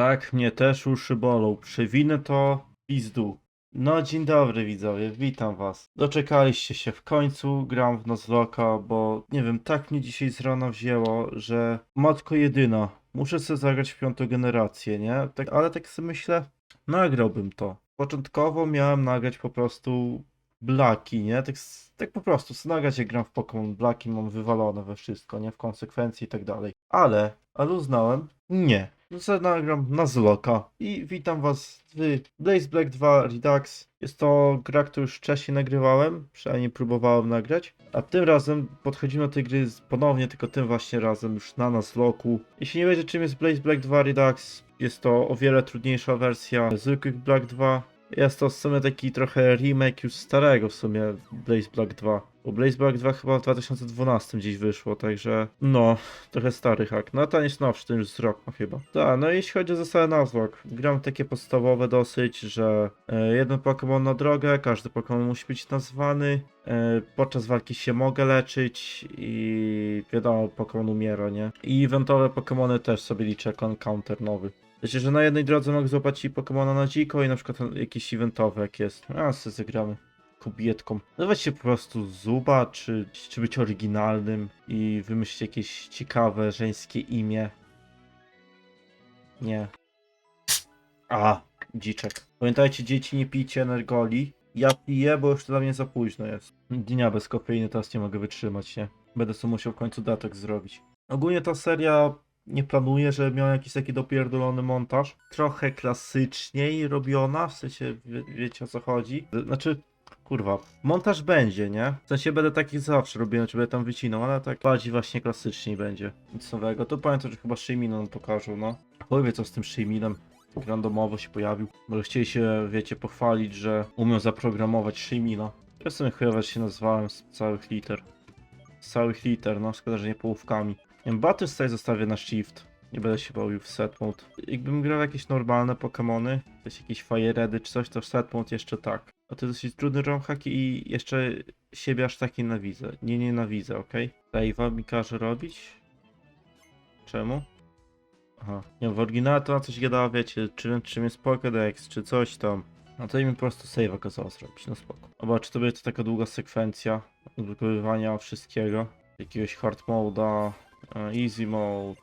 Tak, mnie też uszy bolą. Przewinę to pizdu. No dzień dobry widzowie, witam was. Doczekaliście się w końcu, gram w Nozloka, bo nie wiem, tak mnie dzisiaj z rana wzięło, że matko jedyna, muszę sobie zagrać w piątą generację, nie? Tak, ale tak sobie myślę, nagrałbym to. Początkowo miałem nagrać po prostu Blaki, nie? Tak, tak po prostu, nagrać jak gram w Pokémon Blaki, mam wywalone we wszystko, nie? W konsekwencji i tak dalej. Ale, ale uznałem, nie. No sobie nagram na Zloka i witam was w Blaze Black 2 Redux. Jest to gra, którą już wcześniej nagrywałem, przynajmniej próbowałem nagrać. A tym razem podchodzimy do tej gry ponownie, tylko tym właśnie razem już na Nuzlocku. Jeśli nie wiecie czym jest Blaze Black 2 Redux, jest to o wiele trudniejsza wersja zwykłych Black 2. Jest to w sumie taki trochę remake już starego w sumie Blaze Black 2. Bo Blaze Black 2 chyba w 2012 gdzieś wyszło, także no, trochę stary hack. No ten jest nowszy, ten już z rok ma chyba. Tak, no jeśli chodzi o zasady Nuzlocke, gram takie podstawowe dosyć, że e, jeden Pokémon na drogę, każdy Pokémon musi być nazwany, e, podczas walki się mogę leczyć i wiadomo, Pokémon umiera, nie? I eventowe Pokémony też sobie liczę jako encounter nowy. Wiecie, że na jednej drodze mogę złapać i Pokemona na dziko i na przykład jakiś eventowy jak jest. A, sobie zagramy kobietką. Dawać się po prostu zuba, czy, czy być oryginalnym i wymyślić jakieś ciekawe żeńskie imię. Nie. A, dziczek. Pamiętajcie, dzieci, nie pijcie energoli. Ja piję, bo już to dla mnie za późno jest. Dnia bez kofeiny teraz nie mogę wytrzymać, nie? Będę sobie musiał w końcu datek zrobić. Ogólnie ta seria nie planuję, żeby miała jakiś taki dopierdolony montaż. Trochę klasyczniej robiona, w sensie wie, wiecie o co chodzi. Znaczy, kurwa, montaż będzie, nie? W sensie będę takich zawsze robiłem, czy będę tam wycinał, ale tak bardziej właśnie klasyczniej będzie. Nic nowego. To pamiętam, że chyba nam pokażą, no. Powie co z tym Szyminem. Tak randomowo się pojawił. Może chcieli się, wiecie, pochwalić, że umiał zaprogramować Szymina. Ja sobie chujowo się nazwałem z całych liter. Z całych liter, no. Szkoda, że nie połówkami. Wiem, Battle Style zostawię na shift. Nie będę się bawił w set mode. Jakbym grał jakieś normalne Pokémony, jakieś jakieś Fire Redy czy coś, to set mode jeszcze tak. A to dosyć trudny romhack i jeszcze siebie aż tak nienawidzę. Nie nienawidzę? Okay? Dave'a mi każe robić? Czemu? Aha. Nie, w oryginale to na coś gadała, wiecie, czym, czym jest Pokédex, czy coś tam. No to im po prostu save'a kazało zrobić, no spoko. Albo czy to będzie to taka długa sekwencja odblokowywania wszystkiego. Jakiegoś hard mode'a, easy mode,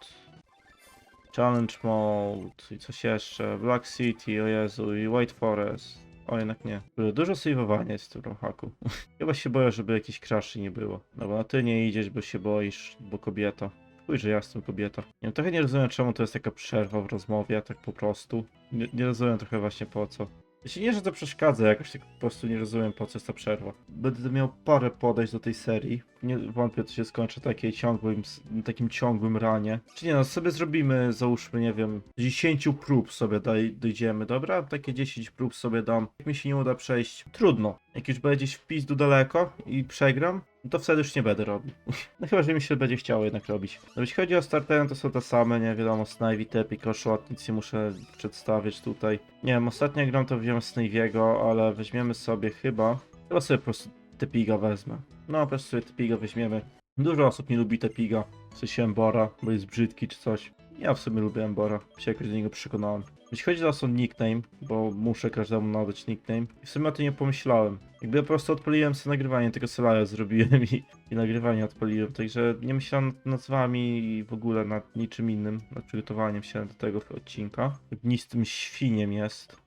challenge mode i coś jeszcze, Black City, o Jezu, i White Forest. O, jednak nie. Dużo saveowania jest w tym haku. Chyba się boję, żeby jakichś crashy nie było. No bo na ty nie idziesz, bo się boisz, bo kobieta. Chuj, że ja jestem kobieta. Nie wiem, trochę nie rozumiem, czemu to jest taka przerwa w rozmowie, tak po prostu. Nie, nie rozumiem trochę właśnie po co. Jeśli nie, że to przeszkadza jakoś, tak po prostu nie rozumiem po co jest ta przerwa. Będę miał parę podejść do tej serii. Nie wątpię, to się skończy takiej ciągłym, takim ciągłym ranie. Czy nie, no sobie zrobimy, załóżmy, nie wiem, 10 prób sobie daj, dojdziemy, dobra? Takie 10 prób sobie dam. Jak mi się nie uda przejść, trudno. Jak już będzie gdzieś w pizdu daleko i przegram, no to wtedy już nie będę robił. No chyba, że mi się będzie chciało jednak robić. No jeśli chodzi o startery, to są te same, nie wiadomo, Snivy, Tepic, Oshot, nic nie muszę przedstawiać tutaj. Nie wiem, ostatnio gram to wziąłem Sniviego, ale weźmiemy sobie chyba, chyba sobie po prostu Tepiga wezmę. No, po prostu sobie Tepiga weźmiemy. Dużo osób nie lubi Tepiga, w sensie Embora, bo jest brzydki czy coś. Ja w sumie lubię Embora, się jakoś do niego przekonałem. Jeśli chodzi o son nickname, bo muszę każdemu nadać nickname, i w sumie o tym nie pomyślałem. Jakby ja po prostu odpaliłem sobie nagrywanie, tylko sobie zrobiłem i, i nagrywanie odpaliłem, także nie myślałem nad nazwami i w ogóle nad niczym innym, nad przygotowaniem się do tego odcinka. Gnistym świniem jest.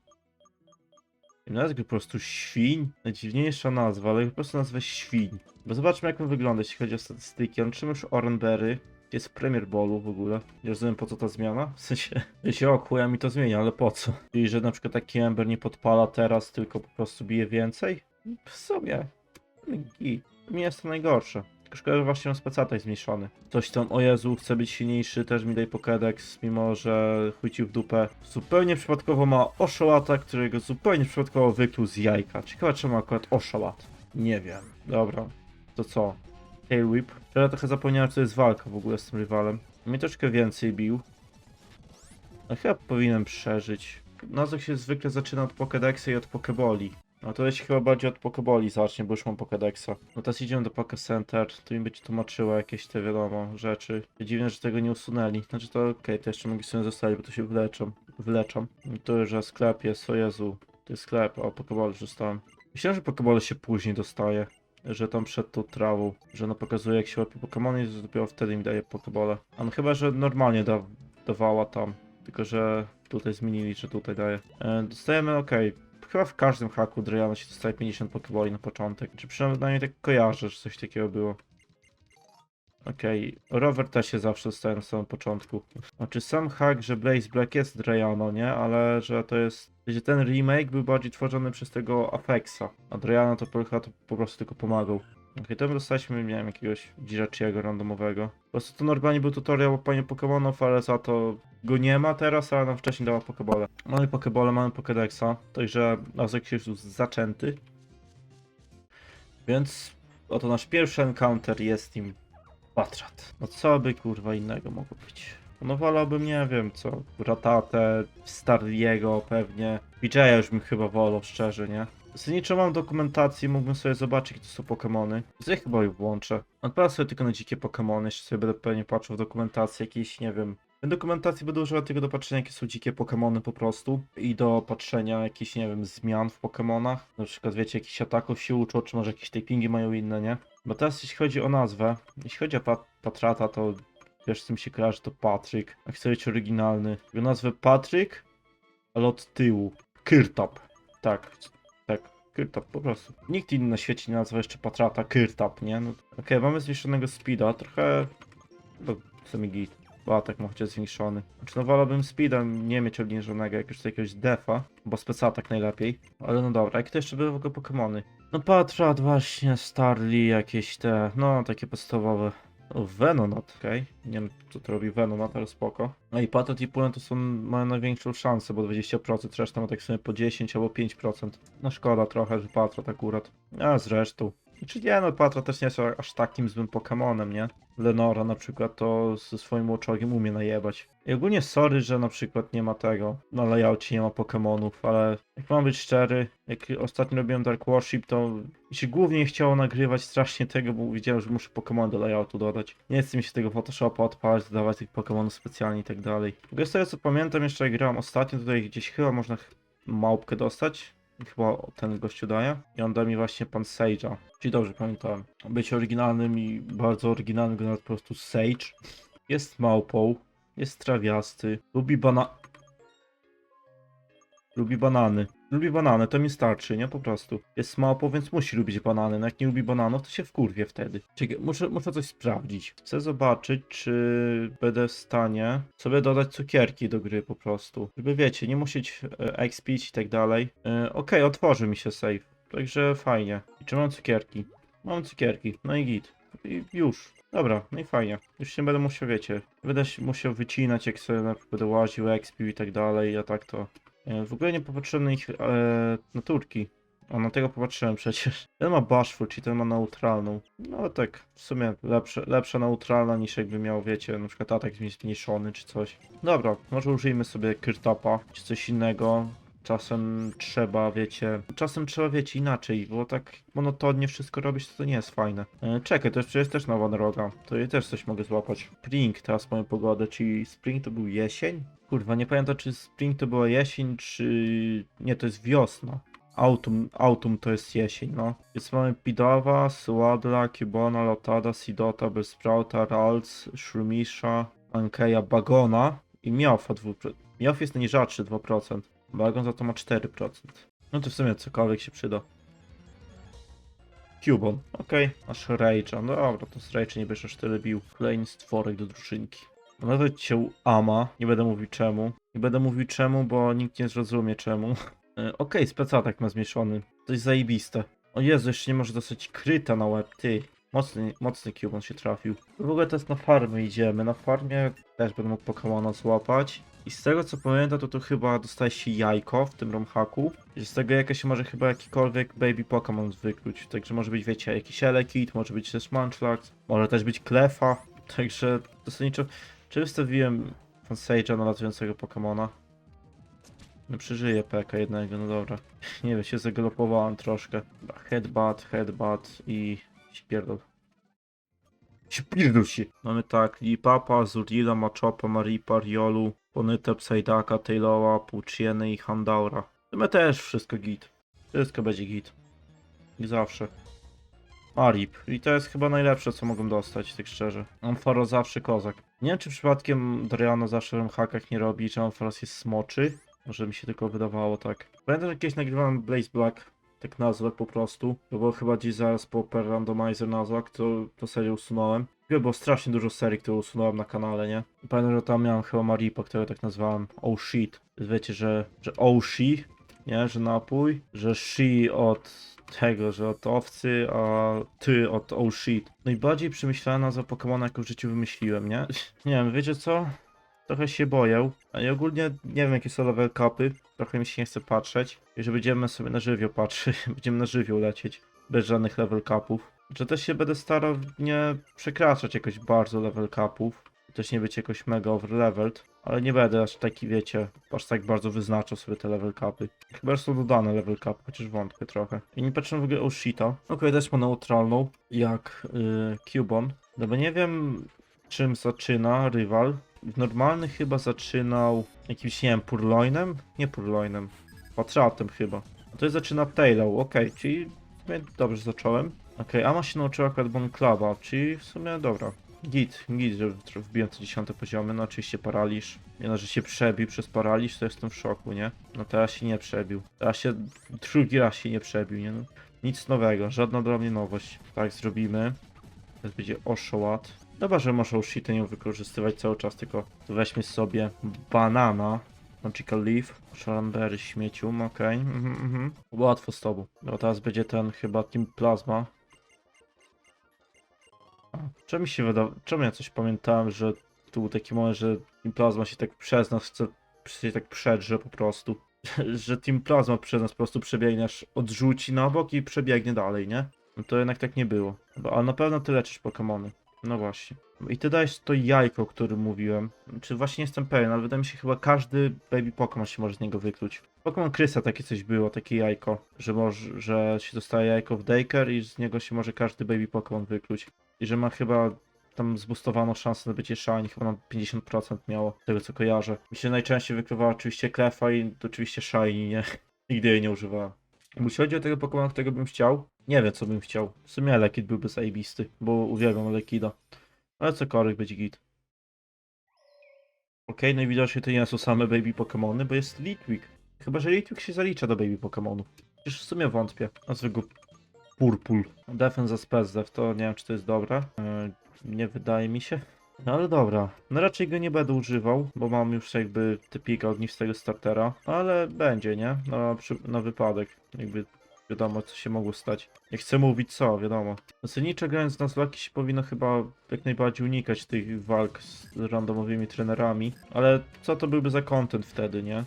Nawet po prostu świń, najdziwniejsza nazwa, ale po prostu nazwę świń. Bo zobaczmy jak on wygląda, jeśli chodzi o statystyki. On trzyma już Orenberry, jest Premier Ballu w ogóle. Nie rozumiem po co ta zmiana. W sensie, wiecie, o chuja mi to zmienia, ale po co? Czyli, że na przykład taki Ember nie podpala teraz, tylko po prostu bije więcej? W sumie. Git. Nie jest to najgorsze. Tylko szkoda, że właśnie specata jest zmniejszony. Coś tam, o Jezu, chcę być silniejszy, też mi daj Pokédex, mimo że chwycił w dupę. Zupełnie przypadkowo ma Oshawata, którego zupełnie przypadkowo wykluł z jajka. Ciekawe czemu akurat Oshawat. Nie wiem. Dobra. To co? Tail Whip. Ja trochę zapomniałem, to jest walka w ogóle z tym rywalem. Mnie troszkę więcej bił. No chyba powinienem przeżyć. Nozok się zwykle zaczyna od Pokédexa i od Pokeboli. No to jeśli chyba bardziej od Pokeboli zacznie, bo już mam Pokédexa. No teraz idziemy do Poké Center, tu mi będzie tłumaczyło jakieś te wiadomo rzeczy. Dziwne, że tego nie usunęli. Znaczy to okej, to jeszcze mogli sobie zostawić, bo to się wleczą. wleczam. I tu, że sklep jest, o Jezu, to jest sklep, a Pokeball już dostałem. Myślałem, że Pokeball się później dostaje, że tam przed tą trawą, że ona pokazuje jak się łapie Pokemony i dopiero wtedy mi daje Pokeball. A no chyba, że normalnie da, dawała tam, tylko że tutaj zmienili, że tutaj daje. E, dostajemy, okej, chyba w każdym haku Drayana się dostaje 50 Pokeboli na początek, czy przynajmniej tak kojarzę, że coś takiego było. Okej, rower też się zawsze dostaje na samym początku. Znaczy sam hack, że Blaze Black jest Drayano, nie? Ale że to jest... Wiecie, ten remake był bardziej tworzony przez tego Afexa, a Drayano to, to po prostu tylko pomagał. Okej, to my dostaliśmy, wiem, jakiegoś Jirachiego randomowego. Po prostu to normalnie był tutorial łapania Pokemonów, ale za to go nie ma teraz, ale nam wcześniej dała Pokebole. Mamy Pokebole, mamy Pokedexa, także Azek już zaczęty. Więc oto nasz pierwszy encounter jest nim No co by kurwa innego mogło być? No wolałbym, nie wiem co, Ratatę, Starliego pewnie. BJ'a już bym chyba wolał, szczerze, nie? Zasadniczo mam dokumentację, mógłbym sobie zobaczyć, jakie to są Pokemony. Ja chyba je włączę. Odpalam sobie tylko na dzikie Pokemony, jeszcze sobie będę pewnie patrzył w dokumentację jakieś, nie wiem... W dokumentacji będę używał tylko do patrzenia, jakie są dzikie Pokemony po prostu. I do patrzenia jakichś, nie wiem, zmian w Pokemonach. Na przykład, wiecie, jakichś ataków się uczą, czy może jakieś typingi mają inne, nie? Bo teraz jeśli chodzi o nazwę, jeśli chodzi o Pat Patrata, to wiesz, z tym się kojarzy, to Patryk. Jak chcę być oryginalny. Jego nazwę Patryk, ale od tyłu. Kyrtap. Tak, tak. Kyrtap, po prostu. Nikt inny na świecie nie nazywa jeszcze Patrata Kyrtap, nie? No, Okej, mamy zwiększonego speeda, trochę... No, w sumie git. Bo atak ma chociaż zwiększony. Znaczy, no wolałbym speeda nie mieć obniżonego, jak już jakiegoś defa, bo specatak najlepiej. Ale no dobra, jak to jeszcze były w ogóle Pokemony? No Patrat właśnie, Starly, jakieś te, no takie podstawowe. O, Venonat, okej. Nie wiem, co to robi Venonat, ale spoko. No i Patrat i Pulen to są, mają największą szansę, bo 20%, reszta ma tak sobie po 10 albo 5%. No szkoda trochę, że Patrat akurat. A zresztą. Czy nie, no Patrat też nie jest aż takim złym Pokemonem, nie? Lenora na przykład to ze swoim oczogiem umie najebać. I ogólnie sorry, że na przykład nie ma tego, na layoutie nie ma Pokemonów, ale jak mam być szczery, jak ostatnio robiłem Dark Worship, to mi się głównie chciało nagrywać strasznie tego, bo widziałem, że muszę Pokemon do layoutu dodać. Nie chcę mi się tego Photoshopa odpalać, dodawać tych Pokemonów specjalnie i tak dalej. Z tego co pamiętam, jeszcze jak grałem ostatnio, tutaj gdzieś chyba można małpkę dostać. Chyba ten gościu daje. I on da mi właśnie pan Sage'a. Czyli dobrze pamiętałem. Być oryginalnym i bardzo oryginalnym, go po prostu Sage. Jest małpą. Jest trawiasty. Lubi bana... Lubi banany. Lubi banany, to mi starczy, nie? Po prostu. Jest małpą, więc musi lubić banany. No jak nie lubi bananów, to się wkurwie wtedy. Czekaj, muszę, muszę coś sprawdzić. Chcę zobaczyć, czy będę w stanie sobie dodać cukierki do gry po prostu. Żeby wiecie, nie musieć e, expić i tak dalej. E, Okej, otworzy mi się save. Także fajnie. I czy mam cukierki? Mam cukierki. No i git. I już. Dobra, no i fajnie. Już się będę musiał, wiecie, będę się musiał wycinać, jak sobie na przykład będę łaził, expił i tak dalej, a tak to... E, W ogóle nie popatrzyłem na ich e, naturki. A na tego popatrzyłem przecież. Ten ma bashful, czyli ten ma neutralną. No tak, w sumie lepsze, lepsza neutralna niż jakby miał, wiecie, na przykład atak zmniejszony czy coś. Dobra, może użyjmy sobie Kyrtapa, czy coś innego. Czasem trzeba, wiecie, czasem trzeba, wiecie, inaczej, bo tak monotonnie wszystko robić, to, to nie jest fajne. E, czekaj, to jest też nowa droga, to ja też coś mogę złapać. Spring, teraz moją pogodę, czyli Spring to był jesień? Kurwa, nie pamiętam, czy Spring to była jesień, czy... Nie, to jest wiosna. Autumn, autumn to jest jesień, no. Więc mamy Pidawa, Swadla, Cubona, Lotada, Sidota, Bezprauta, Ralts, Shrumisha, Ankeja, Bagona i Miafa 2%. Miaf jest najrzadszy 2%. Bagon za to ma 4%. No to w sumie cokolwiek się przyda. Cubon, okej. Masz Rage'a, no dobra, to z Rage'a nie będziesz aż tyle bił. Kolejny stworek do drużynki. Nawet cię ama, nie będę mówił czemu. Nie będę mówił czemu, bo nikt nie zrozumie czemu. E, Okej, specatak ma zmieszany. To jest zajebiste. O Jezu, jeszcze nie może dostać kryta na łeb, ty. Mocny, mocny Cubon się trafił. W ogóle teraz na farmę idziemy. Na farmie też będę mógł Pokemona złapać. I z tego co pamiętam, to tu chyba dostaje się jajko w tym romhaku. I z tego jaka się może chyba jakikolwiek baby Pokémon wykluć. Także może być, wiecie, jakiś Elekid, może być też Munchlax, może też być Klefa. Także zasadniczo, czy wystawiłem Fansage'a na latującego Pokemona? No przeżyję peka jednego, no dobra. Nie wiem, się zagalopowałem troszkę. Headbutt, headbutt i śpierdol. Śpierdol się! Mamy tak, Lipapa, Zurila, Machopa, Maripa, Riolu, Ponyte, Psydaka, Taylora, Puchieny i Handaura. Sumie też wszystko git. Wszystko będzie git. I zawsze. Arip. I to jest chyba najlepsze, co mogą dostać, tak szczerze. Amfaro zawsze kozak. Nie wiem, czy przypadkiem Doriano zawsze w hakach nie robi, czy Ampharos jest smoczy. Może mi się tylko wydawało tak. Pamiętam, że kiedyś nagrywałem Blaze Black, tak nazwę po prostu. To było chyba dziś zaraz po per randomizer nazwa, to, to serię usunąłem. Było strasznie dużo serii, które usunąłem na kanale, nie? Pamiętam, że tam miałem chyba Maripa, które tak nazwałem Oh shit. Wiecie, że, że Oh she, nie? Że napój, że she od tego, że od owcy, a ty od oh shit. Najbardziej przemyślana nazwa Pokemona, jaką w życiu wymyśliłem, nie? Nie wiem, wiecie co? Trochę się boję, a ja ogólnie nie wiem jakie są level capy, trochę mi się nie chce patrzeć. I że będziemy sobie na żywioł patrzeć, będziemy na żywioł lecieć, bez żadnych level capów. Że też się będę starał nie przekraczać jakoś bardzo level capów, też nie być jakoś mega overleveled, ale nie będę aż taki, wiecie, aż tak bardzo wyznaczał sobie te level capy. Chyba są dodane level capy, chociaż wątpię trochę. I nie patrzę w ogóle o shita. Okej, też ma neutralną, jak yy, Cubon. No bo nie wiem, czym zaczyna rywal. Normalny chyba zaczynał jakimś, nie wiem, Purloinem? Nie Purloinem, Patratem chyba. A jest zaczyna Taylor, okej, czyli w sumie dobrze zacząłem. Okej, Ama się nauczyła akurat Bon czyli w sumie dobra. Git, git, że wbiłem te dziesiąte poziomy, no oczywiście paraliż. Nie no, że się przebił przez paraliż, to jestem w szoku, nie? No teraz się nie przebił. Teraz się, drugi raz się nie przebił, nie no. Nic nowego, żadna dla mnie nowość. Tak zrobimy. Teraz będzie oszołat. Dobra, że może Oshita nie wykorzystywać cały czas, tylko weźmy sobie banana. Magical Leaf, Sharanberry śmieciu, okej, mhm, mhm. Łatwo z tobą. No teraz będzie ten chyba Team Plasma. Czemu się wydawało, czemu ja coś pamiętałem, że tu był taki moment, że Team Plasma się tak przez nas chce, się tak przedrze po prostu. że Team Plasma przez nas po prostu przebiegnie, aż odrzuci na bok i przebiegnie dalej, nie? No to jednak tak nie było. Ale na pewno ty leczysz Pokemony. No właśnie. I ty dajesz to jajko, o którym mówiłem. Czy właśnie nie jestem pewien, ale wydaje mi się chyba każdy baby Pokémon się może z niego wykluć. Pokémon Krysa takie coś było, takie jajko, że może, że się dostaje jajko w Daker i z niego się może każdy baby Pokémon wykluć. I że ma chyba tam zbustowano szansę na bycie shiny, chyba na 50% miało, tego co kojarzę. Mi się najczęściej wykrywała oczywiście Klefa i oczywiście shiny, nie? Nigdy jej nie używałem. Jeśli chodzi o tego Pokemona, którego bym chciał, nie wiem co bym chciał. W sumie Lekid byłby zajebisty, bo uwielbiam Lekida. Ale cokolwiek będzie git. Okej, najwidoczniej to nie są same baby Pokemony, bo jest Litwick. Chyba, że Litwick się zalicza do baby Pokemonów. Przecież w sumie wątpię. Nazwę go Purpul. Defense Spezdev, to nie wiem czy to jest dobre. Yy, nie wydaje mi się. No ale dobra, no raczej go nie będę używał, bo mam już jakby typika ognistego startera, ale będzie, nie? Na, przy, na wypadek, jakby wiadomo co się mogło stać. Nie chcę mówić co, wiadomo. Zasadniczo grając na Zlaki się powinno chyba jak najbardziej unikać tych walk z randomowymi trenerami, ale co to byłby za content wtedy, nie?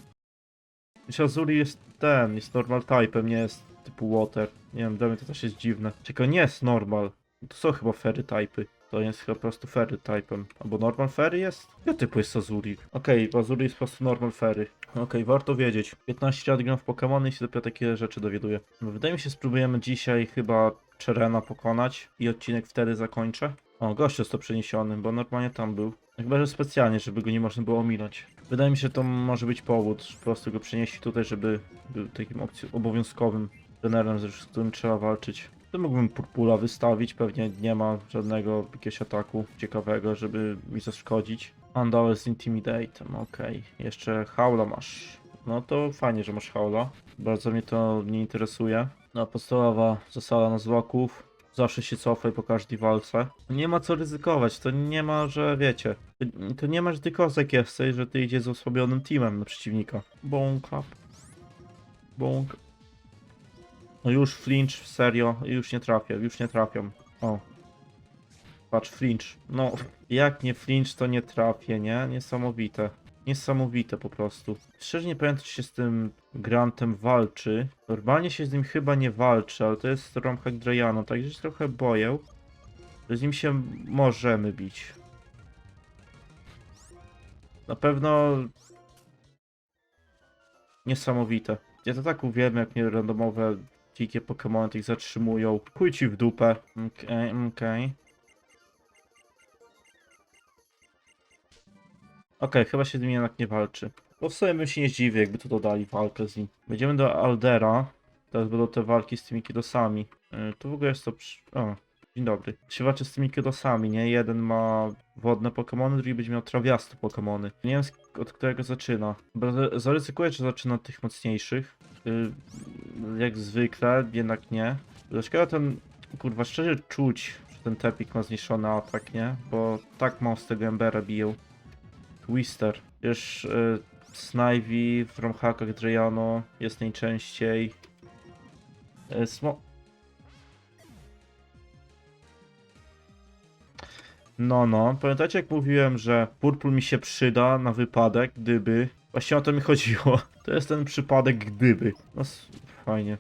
Jeśli Azuri jest ten, jest normal type'em, nie jest typu water. Nie wiem, dla mnie to też jest dziwne. Czego nie jest normal? To są chyba fairy typy. To jest chyba po prostu fairy typem. Albo normal fairy jest? Ja typu jest Azuri. Okej, okay, Azuri jest po prostu normal fairy. Okej, warto wiedzieć. 15 lat gram w Pokémony i się dopiero takie rzeczy dowiaduję. No, wydaje mi się, spróbujemy dzisiaj chyba Czerena pokonać i odcinek wtedy zakończę. O, gość jest to przeniesiony, bo normalnie tam był. Chyba, że specjalnie, żeby go nie można było ominąć. Wydaje mi się, to może być powód, że po prostu go przenieśli tutaj, żeby był takim obowiązkowym trenerem, z którym trzeba walczyć. To mógłbym Purpula wystawić, pewnie nie ma żadnego jakiegoś ataku ciekawego, żeby mi zaszkodzić. Andal z Intimidatem, okej. Jeszcze Haula masz. No to fajnie, że masz Haula. Bardzo mnie to nie interesuje. No, podstawowa zasada na zloków. Zawsze się cofaj po każdej walce. Nie ma co ryzykować, to nie ma, że wiecie. To- nie ma, że ty kozak jesteś, że ty idziesz z osłabionym teamem na przeciwnika. Bąk up. Bąk. No już flinch, serio, już nie trafię, już nie trafiam. O. Patrz, flinch. No, jak nie flinch, to nie trafię, nie? Niesamowite. Niesamowite po prostu. Szczerze nie pamiętam, czy się z tym Grantem walczy. Normalnie się z nim chyba nie walczy, ale to jest Romhack Drajano, także się trochę boję, że z nim się możemy bić. Na pewno... Niesamowite. Ja to tak uwielbiam, jak mnie randomowe dzikie Pokémony tych zatrzymują. Chuj ci w dupę. Okej, okej. Okej, chyba się z nim jednak nie walczy. Bo w sumie bym się nie zdziwił, jakby tu dodali walkę z nim. Będziemy do Aldera. Teraz będą te walki z tymi kidosami. Yy, tu w ogóle jest to... Przy... O, dzień dobry. Się walczy z tymi kidosami, nie? Jeden ma wodne Pokémony, drugi będzie miał trawiaste Pokémony. Nie wiem, od którego zaczyna. Zaryzykuję, że zaczyna od tych mocniejszych. Yy, jak zwykle, jednak nie. Dlaczego ten... Kurwa, szczerze czuć, że ten Tepik ma zniszczony atak, nie? Bo tak mało z tego Embera biją. Twister. Już y, Snivy w romhakach Dreyano jest najczęściej. Y, Smo... No, no. Pamiętacie jak mówiłem, że Purple mi się przyda na wypadek, gdyby... Właśnie o to mi chodziło. To jest ten przypadek gdyby. No, fajnie.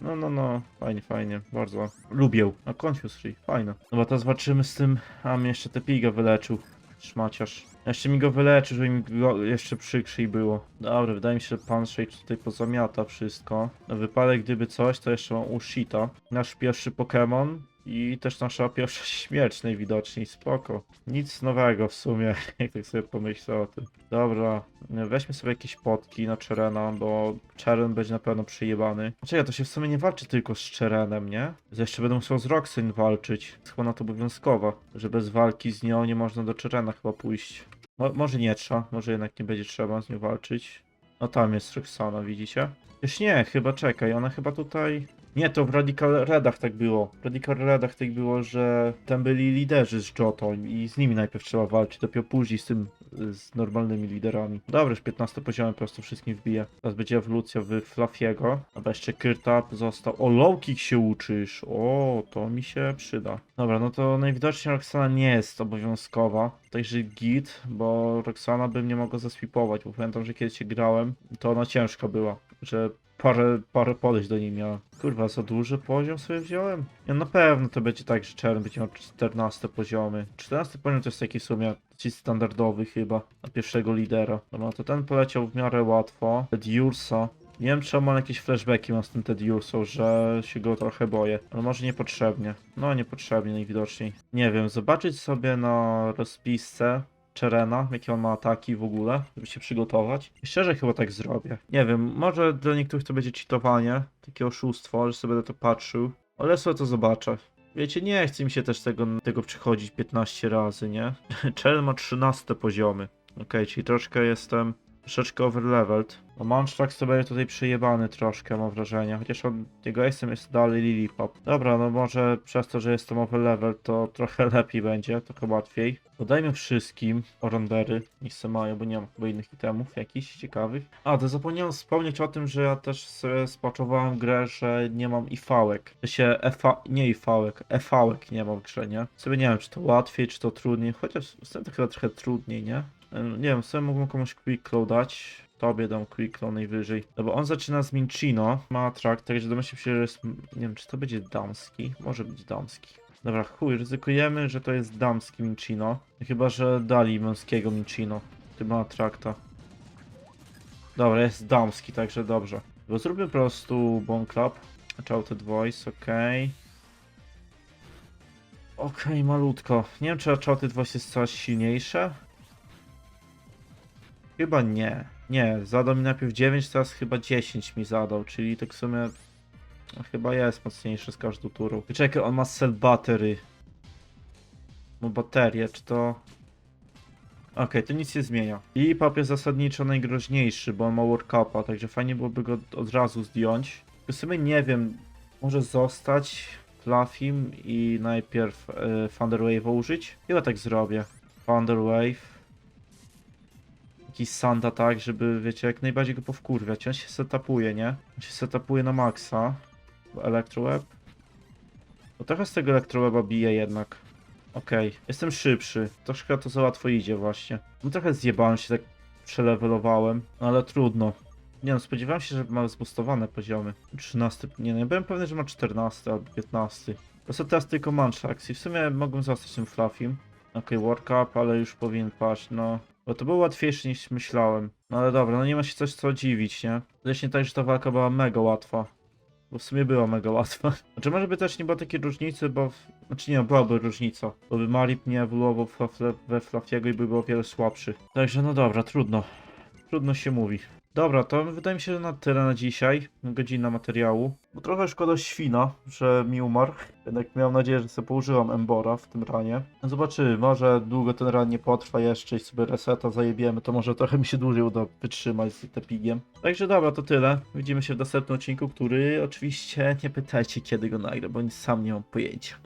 No, no, no. Fajnie, fajnie. Bardzo. Lubię. A Confuse Free. Fajne. No bo teraz walczymy z tym... A, mnie jeszcze te piga wyleczył. Szmaciarz. Jeszcze mi go wyleczy, żeby mi go jeszcze przykrzej było. Dobra, wydaje mi się, że pan Shade tutaj pozamiata wszystko. Na wypadek gdyby coś, to jeszcze mam Ushita. Nasz pierwszy Pokémon i też nasza pierwsza śmierć najwidoczniej. Spoko. Nic nowego w sumie, jak tak sobie pomyślę o tym. Dobra, weźmy sobie jakieś potki na Czerena, bo Czeren będzie na pewno przyjebany. Czekaj, to się w sumie nie walczy tylko z Czerenem, nie? Jeszcze będę musiał z Roxyn walczyć. Jest chyba na to obowiązkowa, że bez walki z nią nie można do Czerena chyba pójść. Mo może nie trzeba, może jednak nie będzie trzeba z nią walczyć. No tam jest Roxana, widzicie? Już nie, chyba czekaj, ona chyba tutaj... Nie, to w Radical Redach tak było. W Radical Redach tak było, że tam byli liderzy z Jotą i z nimi najpierw trzeba walczyć, dopiero później z tym, z normalnymi liderami. Dobra, już 15 poziomem po prostu wszystkim wbije. Teraz będzie ewolucja w Flafiego. A jeszcze Kyrtap został. O, low kick się uczysz. O, to mi się przyda. Dobra, no to najwidoczniej Roxana nie jest obowiązkowa. Także git, bo Roxana bym nie mogła zaswipować, bo pamiętam, że kiedy się grałem, to ona ciężka była, że parę, parę podejść do niej miała. Kurwa, za duży poziom sobie wziąłem? Ja na pewno to będzie tak, że Czern będzie miał 14 poziomy. 14 poziom to jest taki w sumie dosyć standardowy chyba, na pierwszego lidera. Dobra, to ten poleciał w miarę łatwo. Diursa. Nie wiem, czy on ma jakieś flashbacki mam z tym Ted Ursą, że się go trochę boję. Ale może niepotrzebnie. No, niepotrzebnie najwidoczniej. Nie wiem, zobaczyć sobie na rozpisce Czerena, jakie on ma ataki w ogóle, żeby się przygotować. I szczerze chyba tak zrobię. Nie wiem, może dla niektórych to będzie cheatowanie, takie oszustwo, że sobie będę to patrzył. Ale sobie to zobaczę. Wiecie, nie chce mi się też tego, tego przychodzić 15 razy, nie? Czeren ma 13 poziomy. Okej, czyli troszkę jestem troszeczkę overleveled. No Manchrax to będzie tutaj przejebany troszkę, mam wrażenie. Chociaż on, jego jestem jest dalej Lilipop. Dobra, no może przez to, że jestem overleveled, to trochę lepiej będzie, trochę łatwiej. Dodajmy wszystkim orandery, niech se mają, bo nie mam chyba innych itemów jakichś ciekawych. A, to zapomniałem wspomnieć o tym, że ja też sobie spaczowałem grę, że nie mam ifałek. To się efa, nie ifałek, efałek nie mam w grze, nie? Sobie nie wiem, czy to łatwiej, czy to trudniej, chociaż w to chyba trochę trudniej, nie? Nie wiem, sobie mógłbym komuś quick claw dać. Tobie dam quick claw najwyżej. No bo on zaczyna z Minchino, ma atrak, także domyślam się, że jest... Nie wiem, czy to będzie damski? Może być damski. Dobra, chuj, ryzykujemy, że to jest damski Minchino. Chyba, że dali męskiego Minchino. Ty ma atrakta. Dobra, jest damski, także dobrze. Bo zróbmy po prostu Bone Club. Shouted Voice, okej. Okej, malutko. Nie wiem, czy Shouted Voice jest coraz silniejsze. Chyba nie. Nie, zadał mi najpierw 9, teraz chyba 10 mi zadał, czyli tak w sumie no, chyba jest mocniejszy z każdą turą. Czekaj, on ma cell battery. Ma baterię, czy to... Okej, to nic nie zmienia. I pap jest zasadniczo najgroźniejszy, bo on ma workupa, także fajnie byłoby go od razu zdjąć. W sumie nie wiem, może zostać Fluffim i najpierw e, Thunder Wave'a użyć? Chyba tak zrobię. Thunder Wave jakiś sanda tak, żeby, wiecie, jak najbardziej go powkurwiać. On się setupuje, nie? On się setupuje na maksa. Electroweb. No trochę z tego Electroweba bije jednak. Okej, jestem szybszy. Troszkę to za łatwo idzie właśnie. No trochę zjebałem się, tak przelewelowałem, no ale trudno. Nie no, spodziewałem się, że ma zbustowane poziomy. 13, nie no, ja byłem pewny, że ma 14 albo 15. To są teraz tylko Manchax i w sumie mogłem zostać tym Fluffim. Okej, workup, ale już powinien paść, no. Bo to było łatwiejsze niż myślałem. No ale dobra, no nie ma się coś co dziwić, nie? Zresztą tak, że ta walka była mega łatwa. Bo w sumie było mega łatwe. Znaczy może by też nie było takiej różnicy, bo... W... Znaczy nie, byłaby różnica. Bo by Marip nie ewoluował we Flafiego i by był o wiele słabszy. Także no dobra, trudno. Trudno się mówi. Dobra, to wydaje mi się, że na tyle na dzisiaj. Godzina materiału. Bo trochę szkoda świna, że mi umarł. Jednak miałem nadzieję, że sobie położyłam Embora w tym ranie. Zobaczymy, może długo ten ran nie potrwa jeszcze i sobie reseta zajebiemy, to może trochę mi się dłużej uda wytrzymać z tepigiem. Także dobra, to tyle. Widzimy się w następnym odcinku, który oczywiście nie pytajcie kiedy go nagram, bo sam nie mam pojęcia.